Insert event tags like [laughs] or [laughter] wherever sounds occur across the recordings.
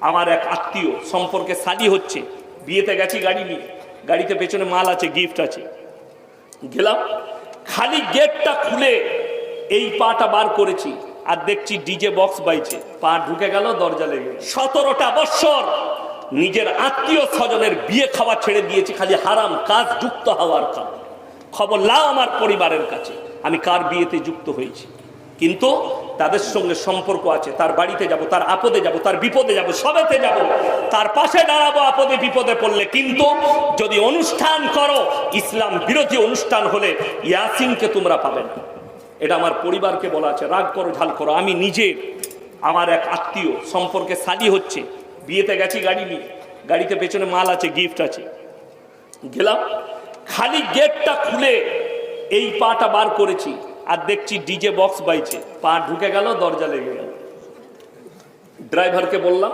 আমার এক আত্মীয় সম্পর্কে সালি হচ্ছে। বিয়েতে গেছি গাড়ি নিয়ে। গাড়িতে পেছনে মাল আছে গিফট আছে। গেলাম, খালি গেটটা খুলে এই পাটা বার করেছি। আর দেখছি ডিজে বক্স বাইছে। পা ঢুকে গেল, দরজা লেগে সতেরোটা বৎসর নিজের আত্মীয় স্বজনের বিয়ে খাওয়া ছেড়ে দিয়েছি, খালি হারাম কাজ, যুক্ত হওয়ার কারণে খবর লাও আমার পরিবারের কাছে। আমি কার বিয়েতে যুক্ত হয়েছি? কিন্তু তাদের সঙ্গে সম্পর্ক আছে, তার বাড়িতে যাব, তার আপদে যাব, তার বিপদে যাব, সবেতে যাব। তার পাশে দাঁড়াবো, আপদে বিপদে পড়লে কিন্তু যদি অনুষ্ঠান করো, ইসলাম বিরোধী অনুষ্ঠান হলে ইয়াসিনকে তোমরা পাবে না। এটা আমার পরিবারকে বলা আছে, রাগ করো, ঝাল করো। আমি নিজে, আমার এক আত্মীয় সম্পর্কে সালি হচ্ছে, বিয়েতে গেছি গাড়ি নিয়ে। গাড়িতে পেছনে মাল আছে গিফট আছে। গেলাম, খালি গেটটা খুলে এই পাটা বার করেছি। আর দেখছি ডিজে বক্স বাইছে। পা ঢুকে গেল, দরজা লেগে গেল। ড্রাইভারকে বললাম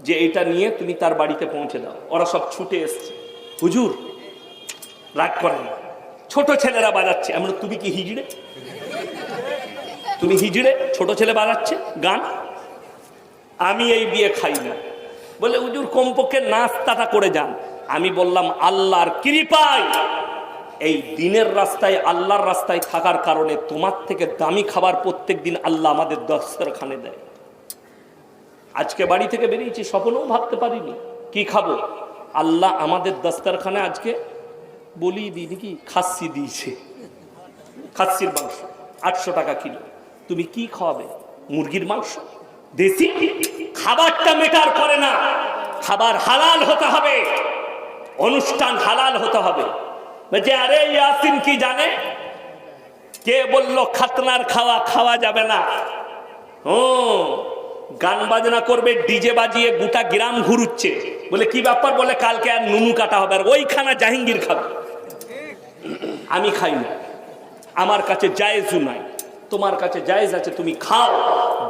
যে এটা নিয়ে তুমি তার বাড়িতে পৌঁছে দাও। ওরা সব ছুটে এসছে। হুজুর, রাগ করেন। ছোট ছেলেরা বাজাচ্ছে। আমরা তুমি কি হিজড়ে? তুমি হিজড়ে? ছোট ছেলে বাজাচ্ছে? গান? আমি এই বিয়ে খাই না। বলে, হুজুর, কমপক্ষে নাস্তাটা করে যান। আমি বললাম, আল্লাহর কৃপায়। এই দিনের রাস্তায়, আল্লাহর রাস্তায় থাকার কারণে তোমার থেকে দামি খাবার প্রত্যেক দিন আল্লাহ আমাদের দস্তরখানে দেয়। আজকে বাড়ি থেকে বেরিয়েছি, স্বপ্নও ভাবতে পারিনি। কি খাব? আল্লাহ আমাদের দস্তরখানে আজকে বলি দিই কি খাসি দিয়েছে। খাসির মাংস, আটশো টাকা কিলো। তুমি কি খাওয়াবে? মুরগির মাংস? দেশি? খাবারটা মেটার করে না। খাবার হালাল হতে হবে। অনুষ্ঠান হালাল হতে হবে। বলছে, আরে ইয়াসিন কি জানে? কে বলল খাতনার খাওয়া খাওয়া যাবে না? ও গান বাজনা করবে, ডিজে বাজিয়ে গোটা গ্রাম ঘুরুচ্ছে। বলে, কি ব্যাপার? বলে, কালকে আর নুনু কাটা হবে আর ওইখানা জাহাঙ্গীর খাবে। আমি খাই না। আমার কাছে জায়েজও নাই। তোমার কাছে জায়েজ আছে, তুমি খাও।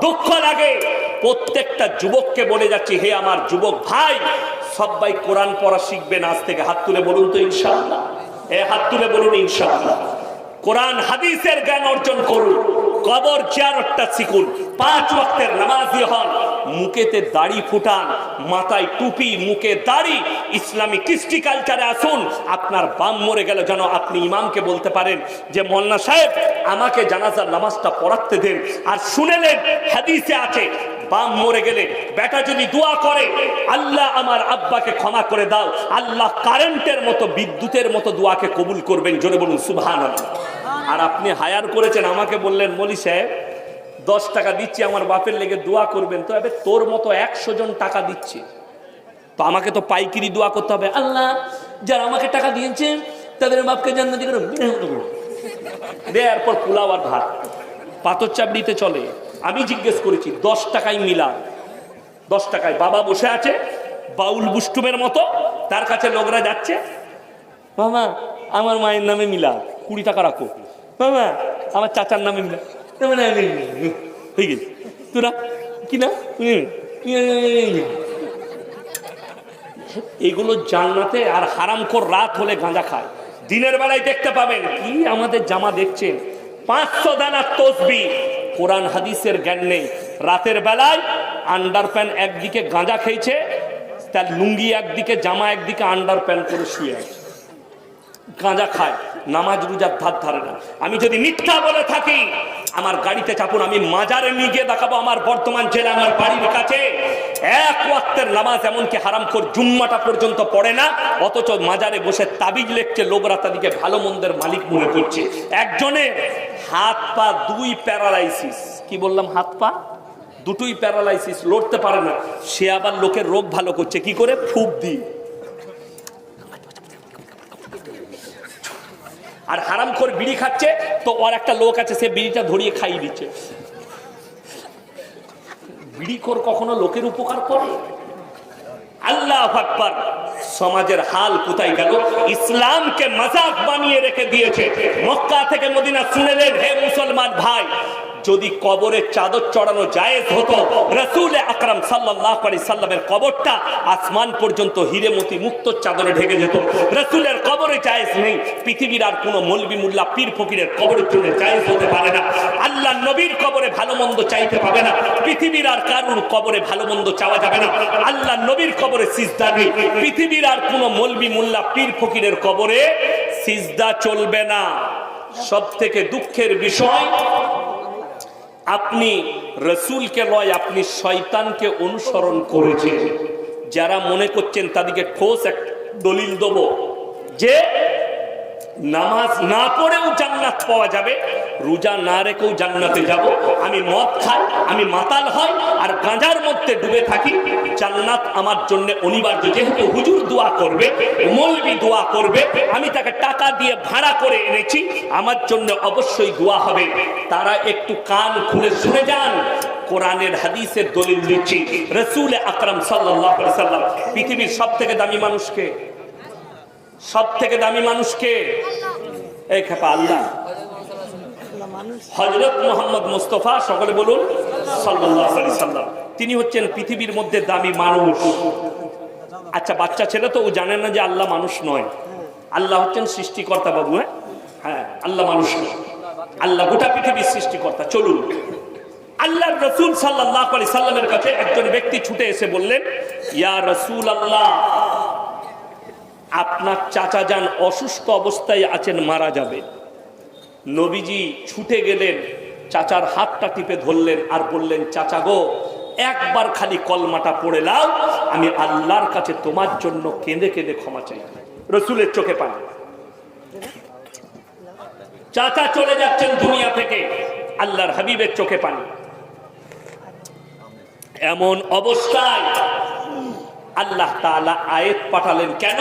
দুঃখ লাগে। প্রত্যেকটা যুবককে বলে যাচ্ছি, হে আমার যুবক ভাই, সবাই কোরআন পড়া শিখবেন আজ থেকে হাত তুলে বলুন তো ইনশাআল্লাহ। এ হাত তুলে বলুন, ইনশাআল্লাহ। কোরআন, হাদিসের জ্ঞান অর্জন করুন, কবর জিয়ারতটা শিখুন, পাঁচ ওয়াক্তের নামাজি হন, মুখেতে দাড়ি ফুটান, মাথায় টুপি, মুখে দাড়ি ইসলামী কৃষ্টি কালচারে আসুন, আপনার বাম মরে গেল যেন আপনি ইমামকে বলতে পারেন যে মোল্লা সাহেব, আমাকে জানাজার নামাজটা পড়াতে দেন। আর শুনেলেন হাদিসে আছে বাম মরে গেলে বেটা যদি দোয়া করে আল্লাহ আমার আব্বাকে ক্ষমা করে দাও। আল্লাহ কারেন্টের মতো বিদ্যুতের মতো দোয়াকে কবুল করবেন। জোরে বলুন সুবহান আর আপনি হায়ার করেছেন আমাকে বললেন মলি সাহেব দশ টাকা দিচ্ছি আমার বাপের লেগে দোয়া করবেন। তো এবার তোর মতো একশো জন টাকা দিচ্ছে। তো আমাকে তো পাইকিরি দোয়া করতে হবে। আল্লাহ যারা আমাকে টাকা দিয়েছে তাদের বাপকে জান্নাতি করে [laughs] দেওয়ার পর পোলাও আর ভাত। পাথর চাপড়িতে চলে। আমি জিজ্ঞেস করেছি, দশ টাকায় মিলা দশ টাকায়। বাবা বসে আছে, বাউল বুষ্টুমের মতো, তার কাছে লোকরা যাচ্ছে। মামা, আমার মায়ের নামে মিলা কুড়ি টাকা রাখো। মামা, আমার চাচার নামে মিলা আমার হয়ে গেছে। তোরা, কি না? এগুলো জান্নাতে আর হারামখোর রাত হলে গাঁজা খায়। দিনের বেলায় দেখতে পাবেন। কি আমাদের জামা দেখছেন? পাঁচশো দানার তসবি কোরআন হাদিসের জ্ঞান নেই। রাতের বেলায় আন্ডার প্যান একদিকে গাঁজা খেয়েছে, তার লুঙ্গি একদিকে, জামা একদিকে আন্ডার প্যান করে শুয়ে আছে। গাঁজা খায়। নামাজ, রোজার ধার ধারে না। আমি যদি মিথ্যা বলে থাকি, আমার গাড়িতে চাপুন, আমি মাজারে নিয়ে গিয়ে দেখাবো আমার বর্তমান জেলা, আমার বাড়ির কাছে। এক ওয়াক্তের নামাজ এমনকি হারাম কর জুম্মাটা পর্যন্ত পড়ে না, অথচ মাজারে বসে তাবিজ লেখছে লোকরা তাদেরকে ভালো মন্দের মালিক মনে করছে। একজনের হাত পা, দুই প্যারালাইসিস। কি বললাম, হাত পা? দুটোই প্যারালাইসিস, লড়তে পারে না। সে আবার লোকের রোগ ভালো করছে, কি করে? ফুপ দিয়ে। আর হারাম করে বিড়ি খাচ্ছে, তো ওর একটা লোক আছে, সে বিড়িটা ধরিয়ে খাইয়ে দিচ্ছে। বিড়ি কর কখনো লোকের উপকার করে? আল্লাহ আকবর, সমাজের হাল কোথায় গেল? ইসলামকে মজাক বানিয়ে রেখে দিয়েছে। মক্কা থেকে মদিনা শুনে হে মুসলমান ভাই। যদি কবরে চাদর চড়ানো জায়েজ হতো, রসুল আকরাম সাল্লাহ আলি সাল্লামের কবরটা আসমান পর্যন্ত হিরেমতি মুক্ত চাদরে ঢেকে যেত। রসুলের কবরে জায়েজ নেই, পৃথিবীর আর কোনো মলবি মুল্লা পীর ফকিরের কবরের জন্য জায়েজ হতে পারে না। আল্লাহ নবীর কবরে ভালো মন্দ চাইতে পাবে না, পৃথিবীর আর কারুর কবরে ভালো মন্দ চাওয়া যাবে না। আল্লাহ নবীর কবরে সিজদা নেই, পৃথিবীর আর কোনো মলবি মুল্লা পীর ফকিরের কবরে সিজদা চলবে না। সব থেকে দুঃখের বিষয় আপনি রসুলকে নয়, আপনি শয়তানকে অনুসরণ করেছেন। যারা মনে করছেন তাদেরকে ঠোস এক দলিল দেবো। যে নামাজ না পড়েও জান্নাত পাওয়া যাবে, রোজা না রেখেও জান্নাতে যাব। আমি মদ খাই, আমি মাতাল হয় আর গাঁজার মধ্যে ডুবে থাকি। জান্নাত আমার জন্য অনিবার্য। যেহেতু হুজুর দোয়া করবে, মৌলবি দোয়া করবে, আমি তাকে টাকা দিয়ে ভাড়া করে এনেছি। আমার জন্য অবশ্যই দোয়া হবে। তারা একটু কান খুলে শুনে যান। কোরআনের হাদিসের দলিল দিচ্ছি। রসুল আকরাম সাল্লাহ সাল্লাম পৃথিবীর সব থেকে দামি মানুষকে সব থেকে দামি মানুষকে এই খেপা আল্লাহ। হজরত মোহাম্মদ মুস্তফা, সকলে বলুন সাল্লাম। তিনি হচ্ছেন পৃথিবীর মধ্যে দামি মানুষ। আচ্ছা বাচ্চা ছেলে তো ও জানে না যে আল্লাহ মানুষ নয়। আল্লাহ হচ্ছেন সৃষ্টিকর্তা বাবু হ্যাঁ? হ্যাঁ আল্লাহ মানুষ নয় আল্লাহ গোটা পৃথিবীর সৃষ্টিকর্তা। চলুন। আল্লাহ রসুল সাল্লাহ আলি সাল্লামের কাছে একজন ব্যক্তি ছুটে এসে বললেন, ইয়া রসুল আল্লাহ আপনার চাচা যান অসুস্থ অবস্থায় আছেন, মারা যাবে। নবীজি ছুটে গেলেন, চাচার হাতটা টিপে ধরলেন আর বললেন, চাচা গো, একবার খালি কলমাটা পড়ে লাও আমি আল্লাহর কাছে তোমার জন্য কেঁদে কেঁদে ক্ষমা চাই। রসুলের চোখে পান। চাচা চলে যাচ্ছেন দুনিয়া থেকে, আল্লাহর হাবিবের চোখে পানি। এমন অবস্থায় আল্লাহ তাআলা আয়েত পাঠালেন কেন?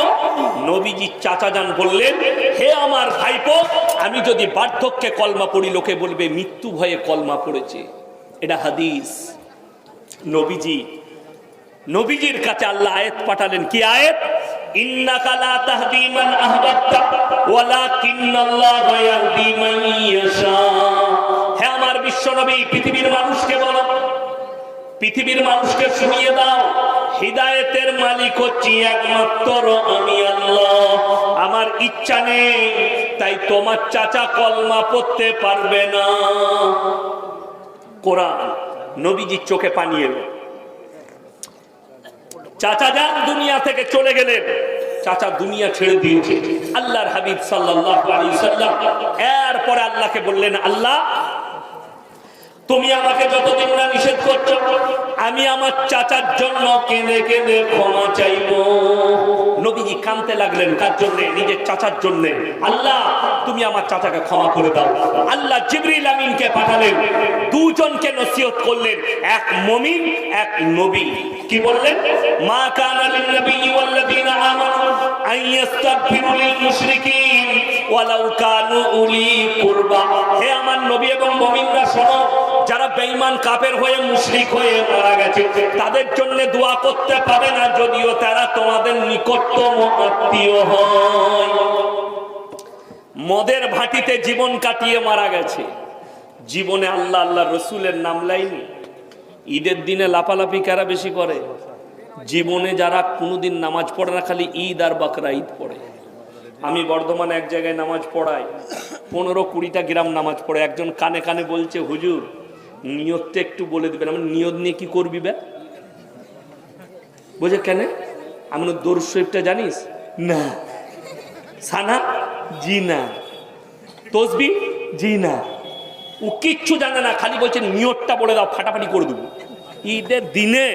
নবীজি চাচা যান বললেন, হে আমার ভাইপো, আমি যদি বার্ধক্যে কলমা পড়ি, লোকে বলবে মৃত্যু ভয়ে কলমা পড়েছে। এটা হাদিস। নবীজি, নবীজির কাছে আল্লাহ আয়েত পাঠালেন, কি আয়াত? ইন্নাকা লা তাহদি মান আহবাবতা, ওয়ালাকিন্নাল্লাহা ইয়াহদি মান ইয়াশা। হে আমার বিশ্বনবী, পৃথিবীর মানুষকে বলো, পৃথিবীর মানুষকে শুনিয়ে দাও। হৃদায়তের মালিক হচ্ছি একমাত্র আমি আল্লাহ। আমার ইচ্ছা নেই, তাই তোমার চাচা কলমা পড়তে পারবে না। কোরআন নবীজির চোখে পানি এলো। চাচা যান, দুনিয়া থেকে চলে গেলেন। চাচা দুনিয়া ছেড়ে দিয়েছে। আল্লাহর হাবিব সাল্লাম এরপরে আল্লাহকে বললেন, আল্লাহ তুমি আমাকে যতদিন না নিষেধ করছ, আমি আমার চাচার জন্য কেঁদে কেঁদে ক্ষমা চাইব। নবীজি কানতে লাগলেন কার জন্য, নিজের চাচার জন্য। আল্লাহ, তুমি আমার চাচাকে ক্ষমা করে দাও। আল্লাহ জিবরিল আমিনকে পাঠালেন, দুজনকে নসিহত করলেন, এক মমিন, এক নবী। কি বললেন? মা কানা লিন নবী ওয়াল্লাযিনা আমানু আন ইস্তাগফিরু লিল মুশরিকিন। হে আমার নবী এবং যারা বেঈমান হয়ে মুশরিক হয়ে মারা গেছে, তাদের জন্য দোয়া করতে পারে না, যদিও তারা তোমাদের নিকটতম আত্মীয় হয়। মদের ভাটিতে জীবন কাটিয়ে মারা গেছে। জীবনে আল্লাহ আল্লাহ রসুলের নাম লাইনি। ঈদের দিনে লাপালাপি কারা বেশি করে? জীবনে যারা কোনোদিন নামাজ পড়ে না, খালি ঈদ আর বাকরা ঈদ পড়ে। আমি বর্ধমানে এক জায়গায় নামাজ পড়াই, পনেরো কুড়িটা গ্রাম নামাজ পড়ে একজন কানে কানে বলছে, হুজুর, নিয়তটা একটু বলে দেবেন। আমি নিয়ত নিয়ে কি করবি বে? বোঝে কেন? আমি দৌড় শরীফটা জানিস? না। সানা? জি না। তসবি? জি না। ও কিচ্ছু জানে না, খালি বলছে, নিয়তটা বলে দাও, ফাটাফাটি করে দেবো। ঈদের দিনে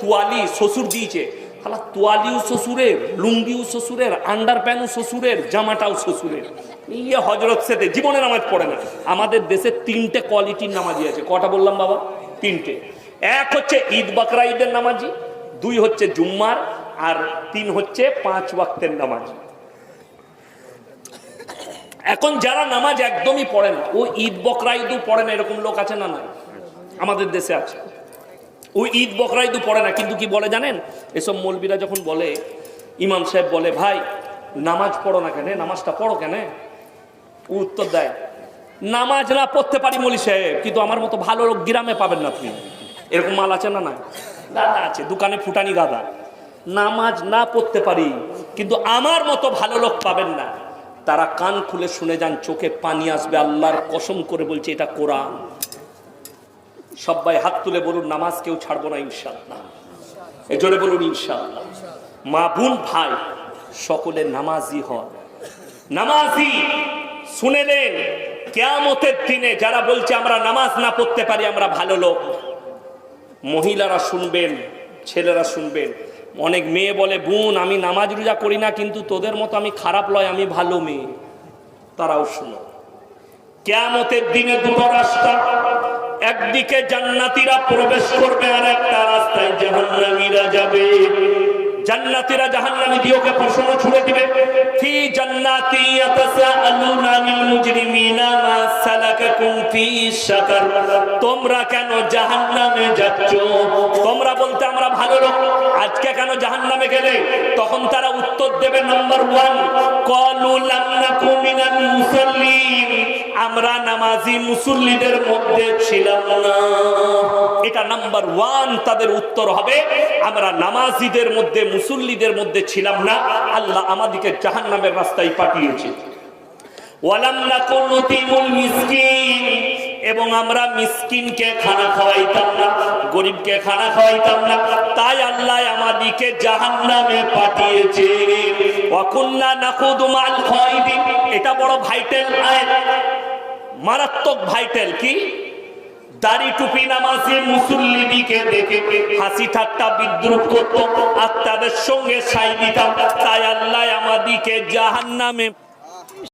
তোয়ালি, শ্বশুর দিয়েছে। খালা তোয়ালিও শ্বশুরের, লুঙ্গিও শ্বশুরের আন্ডার প্যান্টও শ্বশুরের, জামাটাও শ্বশুরের। ইয়ে হজরত সেতে জীবনে নামাজ পড়ে না। আমাদের দেশে তিনটে কোয়ালিটির নামাজি আছে। কটা বললাম বাবা? তিনটে। এক হচ্ছে ঈদ বাকরা ঈদের নামাজি, দুই হচ্ছে জুম্মার, আর তিন হচ্ছে পাঁচ ওয়াক্তের নামাজ। এখন যারা নামাজ একদমই পড়ে না, ও ঈদ বকরা ঈদও পড়ে না, এরকম লোক আছে না না আমাদের দেশে আছে। ও ঈদ বকরা ঈদও পড়ে না, কিন্তু কি বলে জানেন? এসব মৌলবীরা যখন বলে, ইমাম সাহেব বলে, ভাই, নামাজ পড়ো না কেন? নামাজটা পড়ো কেন? ও উত্তর দেয়, নামাজ না পড়তে পারি মলি সাহেব, কিন্তু আমার মতো ভালো লোক গ্রামে পাবেন না আপনি। এরকম মাল আছে না না গাদা আছে, দোকানে ফুটানি গাদা। নামাজ না পড়তে পারি, কিন্তু আমার মতো ভালো লোক পাবেন না। তারা কান খুলে শুনে যান, চোখে পানি আসবে, আল্লাহর কসম করে বলছে, এটা কোরআন। সবাই হাত তুলে বলুন, নামাজ কেউ ছাড়বো না ইনশাল্লাহ এই জোরে বলুন ইনশাল্লাহ মা বোন, ভাই, সকলে নামাজি হন। নামাজি শুনেলেন কেয়ামতের দিনে যারা বলছে, আমরা নামাজ না পড়তে পারি, আমরা ভালো লোক। মহিলারা শুনবেন, ছেলেরা শুনবেন। অনেক মেয়ে বলে, বোন, আমি নামাজ রোজা করি না, কিন্তু তোদের মতো আমি খারাপ লয়, আমি ভালো মেয়ে। তারাও শুনো। কেয়ামতের দিনে দুটো রাস্তা একদিকে জান্নাতিরা প্রবেশ করবে আর একটা রাস্তায় জাহান্নামীরা যাবে। জান্নাতীরা জাহান্নামী দিয়ে ওকে প্রশ্ন ছুড়ে দিবে। ফি জান্নাতি ইয়াতাসাআলুনা আনিল মুজরিমিনা মা সালাকাকুম ফি সাকার তোমরা কেন জাহান্নামে যাচ্ছ? তোমরা বলতে আমরা ভালো লোক। আজকে কেন জাহান্নামে গেলে? তখন তারা উত্তর দেবে নাম্বার ওয়ান কলু লাম নাকু মিনাল মুসাল্লিন। আমরা নামাজি মুসল্লিদের মধ্যে ছিলাম না। এটা নাম্বার ওয়ান তাদের উত্তর হবে, আমরা নামাজিদের মধ্যে মুসল্লিদের মধ্যে ছিলাম না, আল্লাহ আমাদেরকে জাহান নামের রাস্তায় পাঠিয়েছে। এবং আমরা মিসকিনকে খানা খাওয়াইতাম না, গরিবকে খানা খাওয়াইতাম না, তাই আল্লাহ আমাদিকে পাঠিয়েছে। নাকুদু মাল খায়দিন এটা বড় ভাইটাল আয়াত, মারাত্মক ভাইটাল কি? দাড়ি টুপি নামাজি মুসল্লিদিকে দেখে হাসি ঠাট্টা বিদ্রুপ করতো। আর তাদের সঙ্গে সাই দিতাম। তাই আল্লাহ আমাদিকে জাহান্নামে